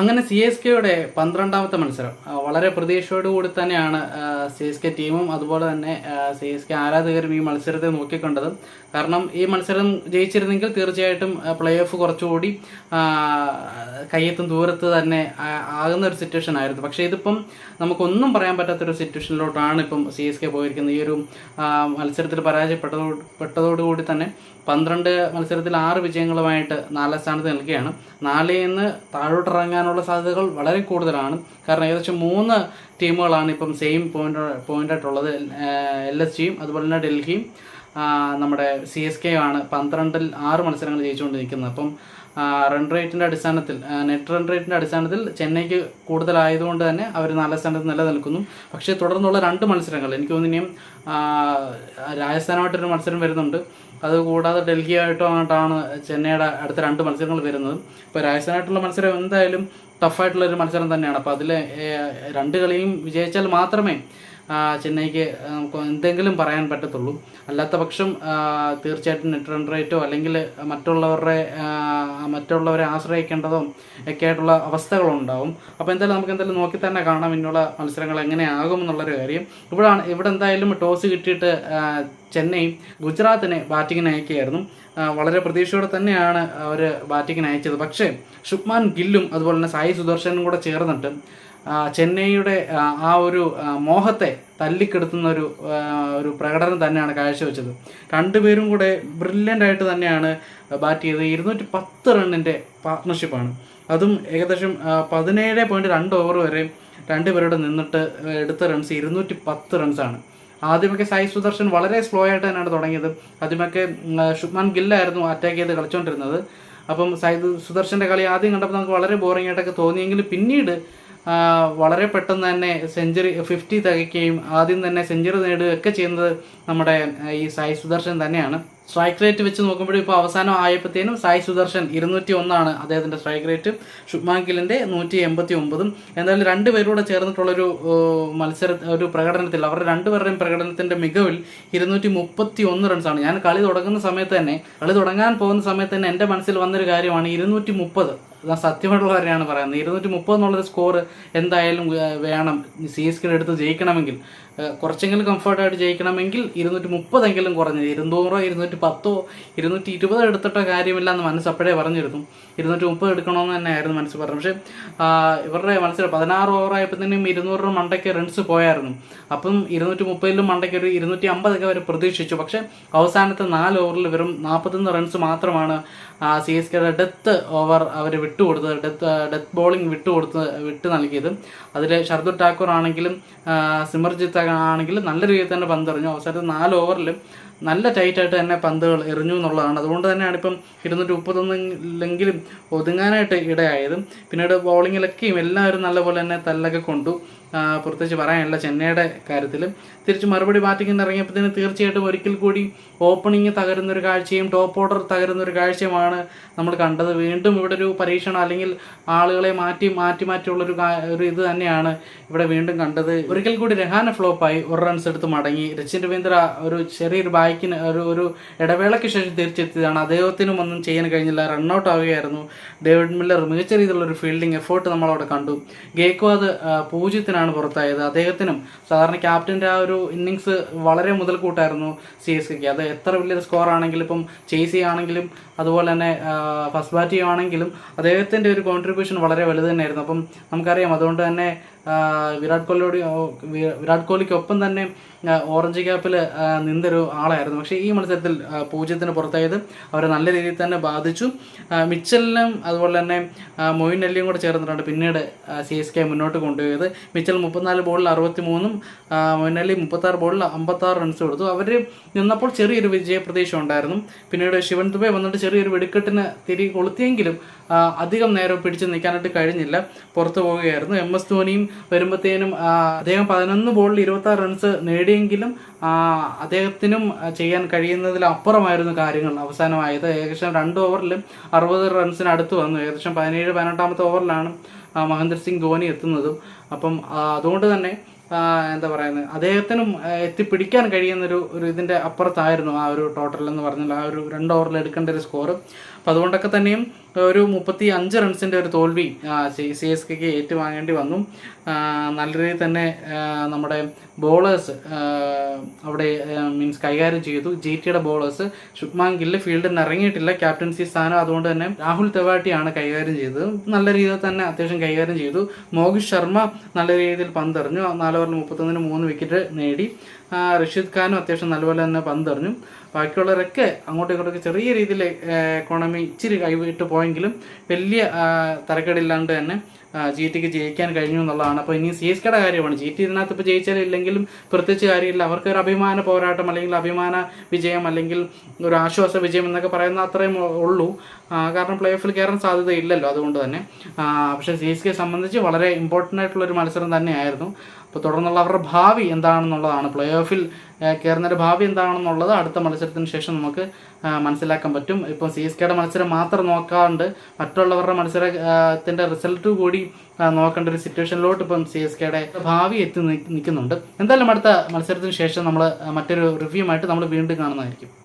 അങ്ങനെ C S കെയുടെ പന്ത്രണ്ടാമത്തെ മത്സരം വളരെ പ്രതീക്ഷയോടുകൂടി തന്നെയാണ് സി എസ് കെ ടീമും അതുപോലെ തന്നെ സി എസ് കെ ആരാധകരും ഈ മത്സരത്തെ നോക്കിക്കണ്ടത്. കാരണം ഈ മത്സരം ജയിച്ചിരുന്നെങ്കിൽ തീർച്ചയായിട്ടും പ്ലേ ഓഫ് കുറച്ചുകൂടി കയ്യെത്തും ദൂരത്ത് തന്നെ ആകുന്ന ഒരു സിറ്റുവേഷൻ ആയിരുന്നു. പക്ഷേ ഇതിപ്പം നമുക്കൊന്നും പറയാൻ പറ്റാത്തൊരു സിറ്റുവേഷനിലോട്ടാണ് ഇപ്പം സി എസ് കെ പോയിരിക്കുന്നത്. ഈ ഒരു മത്സരത്തിൽ പരാജയപ്പെട്ടതോ പെട്ടതോടുകൂടി തന്നെ പന്ത്രണ്ട് മത്സരത്തിൽ ആറ് വിജയങ്ങളുമായിട്ട് നാലാം സ്ഥാനത്ത് നിൽക്കുകയാണ്. നാലിൽ നിന്ന് താഴോട്ടിറങ്ങാനുള്ള സാധ്യതകൾ വളരെ കൂടുതലാണ്. കാരണം ഏകദേശം മൂന്ന് ടീമുകളാണ് ഇപ്പം സെയിം പോയിന്റ് പോയിന്റായിട്ടുള്ളത് എൽ എസ് ജിയും അതുപോലെ തന്നെ ഡൽഹിയും നമ്മുടെ സി എസ് കെ ആണ് പന്ത്രണ്ടിൽ ആറ് മത്സരങ്ങൾ ജയിച്ചുകൊണ്ട് നിൽക്കുന്നത് അപ്പം റൺ റേറ്റിന്റെ അടിസ്ഥാനത്തിൽ നെറ്റ് റൺ റേറ്റിന്റെ അടിസ്ഥാനത്തിൽ ചെന്നൈക്ക് കൂടുതലായതുകൊണ്ട് തന്നെ അവർ നാലാം സ്ഥാനത്ത് നിലനിൽക്കുന്നു. പക്ഷേ തുടർന്നുള്ള രണ്ട് മത്സരങ്ങൾ എനിക്ക് തോന്നുന്നു രാജസ്ഥാനുമായിട്ടൊരു മത്സരം വരുന്നുണ്ട്. അതുകൂടാതെ ഡൽഹിയായിട്ടുമായിട്ടാണ് ചെന്നൈയുടെ അടുത്ത രണ്ട് മത്സരങ്ങൾ വരുന്നത്. ഇപ്പോൾ രാജസ്ഥാനായിട്ടുള്ള മത്സരം എന്തായാലും ടഫായിട്ടുള്ള ഒരു മത്സരം തന്നെയാണ്. അപ്പോൾ അതിൽ രണ്ട് കളിയും വിജയിച്ചാൽ മാത്രമേ ചെന്നൈക്ക് നമുക്ക് എന്തെങ്കിലും പറയാൻ പറ്റത്തുള്ളൂ. അല്ലാത്ത പക്ഷം തീർച്ചയായിട്ടും നെറ്റ് റൺ റേറ്റോ അല്ലെങ്കിൽ മറ്റുള്ളവരുടെ മറ്റുള്ളവരെ ആശ്രയിക്കേണ്ടതോ ഒക്കെ ആയിട്ടുള്ള അവസ്ഥകളുണ്ടാവും. അപ്പോൾ എന്തായാലും നമുക്ക് എന്തായാലും നോക്കി തന്നെ കാണാം ഇന്നുള്ള മത്സരങ്ങൾ എങ്ങനെയാകും എന്നുള്ളൊരു കാര്യം. ഇവിടെ ഇവിടെ എന്തായാലും ടോസ് കിട്ടിയിട്ട് ചെന്നൈ ഗുജറാത്തിനെ ബാറ്റിങ്ങിന് അയക്കുകയായിരുന്നു. വളരെ പ്രതീക്ഷയോടെ തന്നെയാണ് അവർ ബാറ്റിങ്ങിന് അയച്ചത്. പക്ഷേ ശുഭ്മാൻ ഗില്ലും അതുപോലെ തന്നെ സായി സുദർശനും കൂടെ ചേർന്നിട്ട് ചെന്നൈയുടെ ആ, ഒരു മോഹത്തെ തല്ലിക്കെടുത്തുന്ന ഒരു ഒരു പ്രകടനം തന്നെയാണ് കാഴ്ചവെച്ചത്. രണ്ടുപേരും കൂടെ ബ്രില്യന്റ് ആയിട്ട് തന്നെയാണ് ബാറ്റ് ചെയ്തത്. ഇരുന്നൂറ്റി പത്ത് റണ്ണിന്റെ പാർട്ട്ണർഷിപ്പാണ് അതും ഏകദേശം പതിനേഴ് പോയിന്റ് രണ്ട് ഓവർ വരെ രണ്ടുപേരോട് നിന്നിട്ട് എടുത്ത റൺസ് ഇരുന്നൂറ്റി പത്ത് റൺസാണ് ആദ്യമൊക്കെ സായി സുദർശൻ വളരെ സ്ലോ ആയിട്ട് തന്നെയാണ് തുടങ്ങിയത്. ആദ്യമൊക്കെ ശുഭ്മാൻ ഗില്ലായിരുന്നു അറ്റാക്ക് ചെയ്ത് കളിച്ചുകൊണ്ടിരുന്നത് അപ്പം സായി സുദർശന്റെ കളി ആദ്യം കണ്ടപ്പോൾ നമുക്ക് വളരെ ബോറിംഗ് ആയിട്ടൊക്കെ തോന്നിയെങ്കിലും പിന്നീട് വളരെ പെട്ടെന്ന് തന്നെ സെഞ്ചുറി ഫിഫ്റ്റി തികയ്ക്കുകയും ആദ്യം തന്നെ സെഞ്ചുറി നേടുകയൊക്കെ ചെയ്യുന്നത് നമ്മുടെ ഈ സായി സുദർശൻ തന്നെയാണ്. സ്ട്രൈക്ക് റേറ്റ് വെച്ച് നോക്കുമ്പോഴും ഇപ്പോൾ അവസാനം ആയപ്പോഴത്തേനും സായി സുദർശൻ ഇരുന്നൂറ്റി ഒന്നാണ് അദ്ദേഹത്തിന്റെ സ്ട്രൈക്ക് റേറ്റ് ശുഭ്മാൻ ഗില്ലിന്റെ നൂറ്റി എൺപത്തി ഒമ്പതും എന്തായാലും രണ്ടുപേരൂടെ ചേർന്നിട്ടുള്ളൊരു മത്സര ഒരു പ്രകടനത്തിൽ അവരുടെ രണ്ടുപേരുടെയും പ്രകടനത്തിന്റെ മികവിൽ ഇരുന്നൂറ്റി മുപ്പത്തി ഒന്ന് റൺസാണ് ഞാൻ കളി തുടങ്ങുന്ന സമയത്ത് തന്നെ കളി തുടങ്ങാൻ പോകുന്ന സമയത്ത് തന്നെ എന്റെ മനസ്സിൽ വന്നൊരു കാര്യമാണ് ഇരുന്നൂറ്റി മുപ്പത് ഞാൻ സത്യമായിട്ടുള്ള കാര്യമാണ് പറയുന്നത്. ഇരുന്നൂറ്റി മുപ്പത് എന്നുള്ളൊരു സ്കോർ എന്തായാലും വേണം. സി എസ് കെ എടുത്ത് ജയിക്കണമെങ്കിൽ കുറച്ചെങ്കിലും കംഫർട്ടായിട്ട് ജയിക്കണമെങ്കിൽ ഇരുന്നൂറ്റി മുപ്പതെങ്കിലും കുറഞ്ഞത് ഇരുന്നൂറോ ഇരുന്നൂറ്റി പത്തോ ഇരുന്നൂറ്റി ഇരുപതോ എടുത്തിട്ടോ കാര്യമില്ല എന്ന് മനസ്സപ്പോഴേ പറഞ്ഞിരുന്നു. ഇരുന്നൂറ്റി മുപ്പത് എടുക്കണമെന്ന് തന്നെയായിരുന്നു മനസ്സ് പറഞ്ഞത്. പക്ഷേ ഇവരുടെ മത്സരം പതിനാറ് ഓവറായപ്പോഴത്തേനും ഇരുന്നൂറ് റൺ മണ്ടയ്ക്ക് റൺസ് പോയായിരുന്നു. അപ്പം ഇരുന്നൂറ്റി മുപ്പതിലും മണ്ടയ്ക്ക് ഒരു ഇരുന്നൂറ്റി അമ്പതൊക്കെ അവർ പ്രതീക്ഷിച്ചു. പക്ഷേ അവസാനത്തെ നാല് ഓവറിൽ വെറും നാൽപ്പത്തൊന്ന് റൺസ് മാത്രമാണ് സി എസ് കെയുടെ ഡെത്ത് ഓവർ അവർ വിട്ടുകൊടുത്തത് ഡെത്ത് ഡെത്ത് ബോളിംഗ് വിട്ടുകൊടുത്ത് വിട്ട് നൽകിയത്. അതിൽ ഷർദുൽ ടാക്കൂർ ആണെങ്കിലും സിമർജിത്ത് ആണെങ്കിലും നല്ല രീതിയിൽ തന്നെ പന്തെറിഞ്ഞു. അവസാനത്തെ നാല് ഓവറിലും നല്ല ടൈറ്റായിട്ട് തന്നെ പന്തുകൾ എറിഞ്ഞു എന്നുള്ളതാണ്. അതുകൊണ്ട് തന്നെയാണ് ഇപ്പം ഇരുന്നൂറ്റി മുപ്പത്തൊന്നിലെങ്കിലും ഒതുങ്ങാനായിട്ട് ഇടയായത്. പിന്നീട് ബോളിങ്ങിലൊക്കെയും എല്ലാവരും നല്ലപോലെ തന്നെ തല്ലൊക്കെ കൊണ്ടു. പ്രത്യേകിച്ച് പറയാനുള്ള ചെന്നൈയുടെ കാര്യത്തിൽ തിരിച്ച് മറുപടി ബാറ്റിങ്ങിന് ഇറങ്ങിയപ്പോഴത്തേന് തീർച്ചയായിട്ടും ഒരിക്കൽ കൂടി ഓപ്പണിങ് തകരുന്നൊരു കാഴ്ചയും ടോപ്പ് ഓർഡർ തകരുന്നൊരു കാഴ്ചയുമാണ് നമ്മൾ കണ്ടത്. വീണ്ടും ഇവിടെ ഒരു പരീക്ഷണം അല്ലെങ്കിൽ ആളുകളെ മാറ്റി മാറ്റി മാറ്റിയുള്ളൊരു ഒരു ഇത് തന്നെയാണ് ഇവിടെ വീണ്ടും കണ്ടത്. ഒരിക്കൽ കൂടി രഹാന ഫ്ലോപ്പായി ഒരു റൺസ് എടുത്ത് മടങ്ങി. രച്ചിൻ രവീന്ദ്ര ഒരു ചെറിയൊരു ബാക്കിന് ഒരു ഒരു ഇടവേളയ്ക്ക് ശേഷം തിരിച്ചെത്തിയതാണ്. അദ്ദേഹത്തിനും ഒന്നും ചെയ്യാൻ കഴിഞ്ഞില്ല. റണ്ണൗട്ട് ആവുകയായിരുന്നു. ഡേവിഡ് മില്ലർ മികച്ച രീതിയിലുള്ള ഒരു ഫീൽഡിംഗ് എഫേർട്ട് നമ്മളവിടെ കണ്ടു. ഗേക്കോ അത് പൂജ്യത്തിനാണ് പുറത്തായത്. അദ്ദേഹത്തിനും സാധാരണ ക്യാപ്റ്റന്റെ ആ ഒരു ഇന്നിങ്സ് വളരെ മുതൽക്കൂട്ടായിരുന്നു സി എസ് കെക്ക് അത് എത്ര വലിയ സ്കോർ ആണെങ്കിലും ഇപ്പം ചേസ് ആണെങ്കിലും അതുപോലെ തന്നെ ഫസ്റ്റ് ബാറ്റ് ചെയ്യുകയാണെങ്കിലും അദ്ദേഹത്തിന്റെ ഒരു കോൺട്രിബ്യൂഷൻ വളരെ വലുത് തന്നെയായിരുന്നു. അപ്പം നമുക്കറിയാം അതുകൊണ്ട് തന്നെ വിരാട് കോഹ്ലിയോട് വിരാട് കോഹ്ലിക്കൊപ്പം തന്നെ ഓറഞ്ച് ക്യാപ്പിൽ നിന്നൊരു ആളായിരുന്നു. പക്ഷേ ഈ മത്സരത്തിൽ പൂജ്യത്തിന് പുറത്തായത് അവരെ നല്ല രീതിയിൽ തന്നെ ബാധിച്ചു. മിച്ചലിനും അതുപോലെ തന്നെ മൊയിൻ അല്ലിയും കൂടെ ചേർന്നിട്ടുണ്ട് പിന്നീട് സി എസ് കെ മുന്നോട്ട് കൊണ്ടുപോയത്. മിച്ചൽ മുപ്പത്തിനാല് ബോളിൽ അറുപത്തി മൂന്നും മൊയിൻ അല്ലി മുപ്പത്താറ് ബോളിൽ അമ്പത്താറ് റൺസ് കൊടുത്തു. അവർ നിന്നപ്പോൾ ചെറിയൊരു വിജയപ്രതീക്ഷ ഉണ്ടായിരുന്നു. പിന്നീട് ശിവൻ ദുബൈ വന്നിട്ട് ചെറിയൊരു വെടിക്കെട്ടിന് തിരി കൊളുത്തിയെങ്കിലും അധികം നേരം പിടിച്ചു നിൽക്കാനായിട്ട് കഴിഞ്ഞില്ല. പുറത്തു പോവുകയായിരുന്നു. എം എസ് ധോനിയും വരുമ്പോഴത്തേനും അദ്ദേഹം പതിനൊന്ന് ബോളിൽ ഇരുപത്തി ആറ് റൺസ് നേടിയെങ്കിലും അദ്ദേഹത്തിനും ചെയ്യാൻ കഴിയുന്നതിൽ അപ്പുറമായിരുന്നു കാര്യങ്ങൾ അവസാനമായത്. ഏകദേശം രണ്ട് ഓവറിലും അറുപത് റൺസിന് അടുത്ത് വന്നു. ഏകദേശം പതിനേഴ് പതിനെട്ടാമത്തെ ഓവറിലാണ് മഹേന്ദ്ര സിംഗ് ധോണി എത്തുന്നതും. അപ്പം അതുകൊണ്ട് തന്നെ എന്താ പറയുന്നത് അദ്ദേഹത്തിനും എത്തിപ്പിടിക്കാൻ കഴിയുന്നൊരു ഒരു ഇതിന്റെ അപ്പുറത്തായിരുന്നു ആ ഒരു ടോട്ടൽ എന്ന് പറഞ്ഞാൽ ആ ഒരു രണ്ട് ഓവറിൽ എടുക്കേണ്ട ഒരു സ്കോർ അപ്പം അതുകൊണ്ടൊക്കെ തന്നെയും ഒരു മുപ്പത്തി അഞ്ച് റൺസിന്റെ ഒരു തോൽവി സി എസ് കെക്ക് ഏറ്റുവാങ്ങേണ്ടി വന്നു. നല്ല രീതിയിൽ തന്നെ നമ്മുടെ ബോളേഴ്സ് അവിടെ മീൻസ് കൈകാര്യം ചെയ്തു. ജെ ടിയുടെ ബോളേഴ്സ് ശുഭ്മാൻ ഗില്ല് ഫീൽഡിൽ നിന്ന് ഇറങ്ങിയിട്ടില്ല. ക്യാപ്റ്റൻസി സ്ഥാനം അതുകൊണ്ട് തന്നെ രാഹുൽ തെവാട്ടിയാണ് കൈകാര്യം ചെയ്തത്. നല്ല രീതിയിൽ തന്നെ അത്യാവശ്യം കൈകാര്യം ചെയ്തു. മോഹിത് ശർമ്മ നല്ല രീതിയിൽ പന്തെറിഞ്ഞു. നാല് മുപ്പത്തൊന്നിന് മൂന്ന് വിക്കറ്റ് നേടി. റഷീദ് ഖാനും അത്യാവശ്യം നല്ലപോലെ തന്നെ പന്തെറിഞ്ഞു. ബാക്കിയുള്ളവരൊക്കെ അങ്ങോട്ടും ഇങ്ങോട്ടൊക്കെ ചെറിയ രീതിയിൽ എക്കോണമി ഇച്ചിരി കൈവിട്ട് പോയെങ്കിലും വലിയ തരക്കേടില്ലാണ്ട് തന്നെ ജി ടിക്ക് ജയിക്കാൻ കഴിഞ്ഞു എന്നുള്ളതാണ്. അപ്പോൾ ഇനി സി എസ് കെയുടെ കാര്യമാണ്. ജി ടി ഇതിനകത്ത് ഇപ്പോൾ ജയിച്ചാലും ഇല്ലെങ്കിലും പ്രത്യേകിച്ച് കാര്യമില്ല. അവർക്ക് ഒരു അഭിമാന പോരാട്ടം അല്ലെങ്കിൽ അഭിമാന വിജയം അല്ലെങ്കിൽ ഒരു ആശ്വാസ വിജയം എന്നൊക്കെ പറയുന്ന അത്രയും ഉള്ളൂ. കാരണം പ്ലേ ഓഫിൽ കയറാൻ സാധ്യത ഇല്ലല്ലോ അതുകൊണ്ട് തന്നെ. പക്ഷേ സി എസ് കെ സംബന്ധിച്ച് വളരെ ഇമ്പോർട്ടന്റ് ആയിട്ടുള്ളൊരു മത്സരം തന്നെയായിരുന്നു. അപ്പോൾ തുടർന്നുള്ള അവരുടെ ഭാവി എന്താണെന്നുള്ളതാണ്. പ്ലേ ഓഫിൽ കയറുന്നതിന്റെ ഭാവി എന്താണെന്നുള്ളത് അടുത്ത മത്സരത്തിന് ശേഷം നമുക്ക് മനസ്സിലാക്കാൻ പറ്റും. ഇപ്പം സി എസ് കെയുടെ മത്സരം മാത്രം നോക്കാണ്ട് മറ്റുള്ളവരുടെ മത്സരത്തിന്റെ റിസൾട്ട് കൂടി നോക്കേണ്ട ഒരു സിറ്റുവേഷനിലോട്ട് ഇപ്പം സി എസ് കെയുടെ ഭാവി എത്തി നിൽക്കുന്നുണ്ട് എന്തായാലും അടുത്ത മത്സരത്തിന് ശേഷം നമ്മൾ മറ്റൊരു റിവ്യൂമായിട്ട് നമ്മൾ വീണ്ടും കാണുന്നതായിരിക്കും.